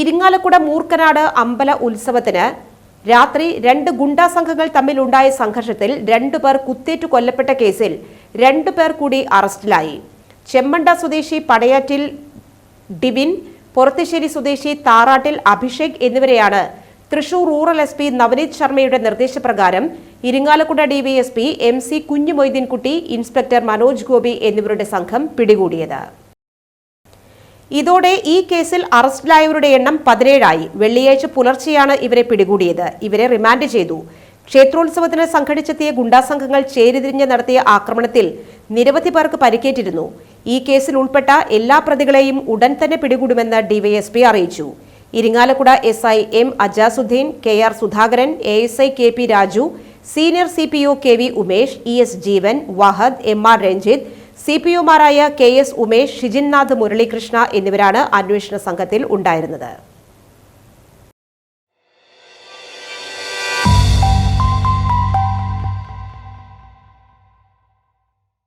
ഇരിങ്ങാലക്കുട മൂർക്കനാട് അമ്പല ഉത്സവത്തിന് രാത്രി രണ്ട് ഗുണ്ടാ സംഘങ്ങൾ തമ്മിലുണ്ടായ സംഘർഷത്തിൽ രണ്ടുപേർ കുത്തേറ്റു കൊല്ലപ്പെട്ട കേസിൽ രണ്ടുപേർ കൂടി അറസ്റ്റിലായി. ചെമ്മണ്ട സ്വദേശി പടയാറ്റിൽ ഡിവിൻ പൊറത്തുശ്ശേരി സ്വദേശി താറാട്ടിൽ അഭിഷേക് എന്നിവരെയാണ് Thrissur rural S P Navneeth ശർമ്മയുടെ നിർദ്ദേശപ്രകാരം Irinjalakuda DYSP M C Kunjumoideenkutty inspector Manoj Gopi എന്നിവരുടെ സംഘം പിടികൂടിയത്. ഇതോടെ ഈ കേസിൽ അറസ്റ്റിലായവരുടെ എണ്ണം പതിനേഴായി. വെള്ളിയാഴ്ച പുലർച്ചെയാണ് ഇവരെ പിടികൂടിയത്. ഇവരെ റിമാൻഡ് ചെയ്തു. ക്ഷേത്രോത്സവത്തിന് സംഘടിച്ചെത്തിയ ഗുണ്ടാസംഘങ്ങൾ ചേരിതിരിഞ്ഞ് നടത്തിയ ആക്രമണത്തിൽ നിരവധി പേർക്ക് പരിക്കേറ്റിരുന്നു. ഈ കേസിൽ ഉൾപ്പെട്ട എല്ലാ പ്രതികളെയും ഉടൻ തന്നെ പിടികൂടുമെന്ന് ഡിവൈഎസ്പി അറിയിച്ചു. Irinjalakuda S I M Ajasuddeen K R Sudhakaran A S I K P Raju senior C P O K V Umesh E S Jeevan Wahad M R Ranjith C P ഒമാരായ K S Umesh Shijinnath Muralikrishna എന്നിവരാണ് അന്വേഷണ സംഘത്തിൽ ഉണ്ടായിരുന്നത്.